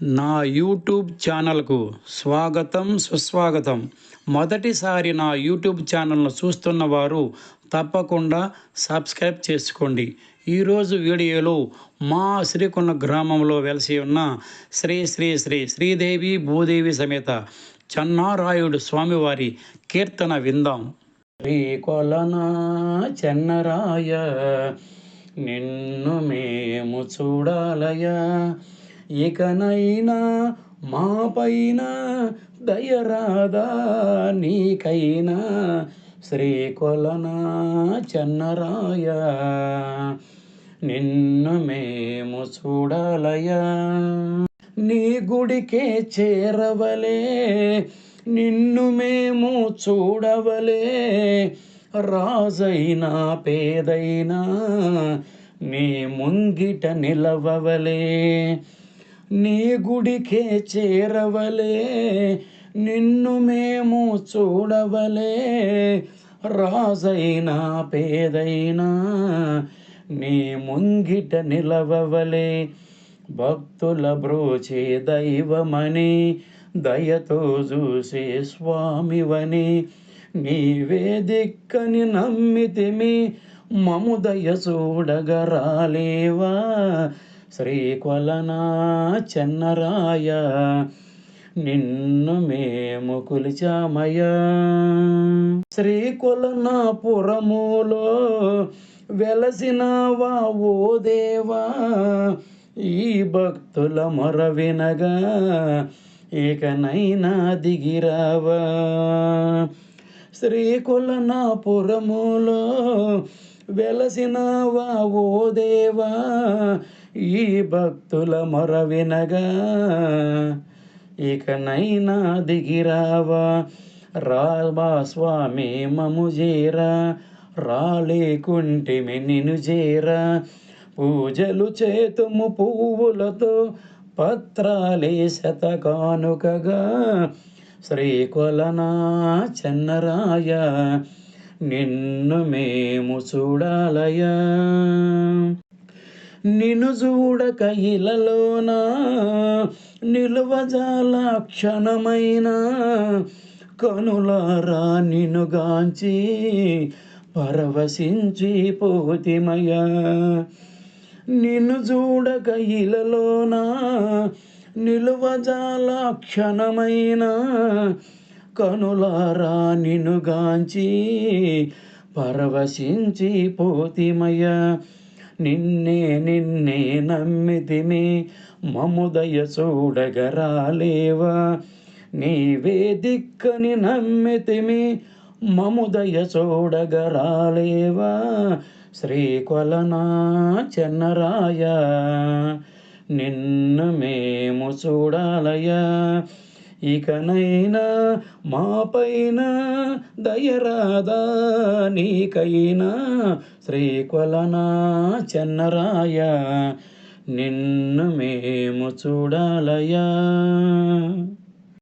నా యూట్యూబ్ ఛానల్కు స్వాగతం సుస్వాగతం. మొదటిసారి నా యూట్యూబ్ ఛానల్ను చూస్తున్న వారు తప్పకుండా సబ్స్క్రైబ్ చేసుకోండి. ఈరోజు వీడియోలో మా శ్రీకొండ గ్రామంలో వెలసి ఉన్న శ్రీ శ్రీ శ్రీ శ్రీదేవి భూదేవి సమేత చెన్నారాయుడు స్వామివారి కీర్తన విందాం. శ్రీకొలన చెన్నరాయ నిన్ను మేము చూడాలయ ఇకనైనా మా పైన దయరాదా నీకైనా శ్రీకొలనా చెన్నరాయ. నిన్ను మేము చూడాలయా నీ గుడికే చేరవలే. నిన్ను మేము చూడవలే. రాజైనా పేదైనా నీ ముంగిట నిలవవలే. నీ గుడికే చేరవలే నిన్ను మేము చూడవలే. రాజైనా పేదైనా నీ ముంగిట నిలవవలే. భక్తుల బ్రోచే దైవమని దయతో చూసే స్వామివని. నీవే దిక్కని నమ్మితిమి మము దయ చూడగరాలేవా? శ్రీకొలనా చెన్నరాయ నిన్ను మేము కొలిచామయ శ్రీకొలనాపురములో వెలసినవా ఓ దేవా? ఈ భక్తుల మొర వినగా ఇకనైనా దిగిరావా? శ్రీకులనాపురములో వెలసినవా ఓ దేవా? ఈ భక్తుల మొర వినగా ఇకనైనా దిగిరావా? రావా స్వామి మము చేరా. రాలేకుంటిమి నిను చేరా. పూజలు చేతుము పువ్వులతో పత్రాలే శతకానుకగా శ్రీకొలనా చెన్నరాయ నిన్ను మేము చూడాలయా? నిను చూడక ఇలలోన నిలువజాల క్షణమైన కనులారా నినుగాంచి పరవశించి పోతిమయ. నిన్ను చూడక ఇలలోన నిలువజాల క్షణమైన కనులారా నినుగాంచి పరవశించి పోతిమయ. నిన్నే నిన్నే నమ్మితిమి మముదయ చూడగరాలేవా నీవే దిక్కని నమ్మితిమి మముదయ చూడగరాలేవా శ్రీకొలనా చెన్నరాయ నిన్ను మేము చూడాలయా ఇకనైనా మాపైన దయరాదా నీకైనా శ్రీకొలనా చెన్నరాయ నిన్ను మేము చూడాలయా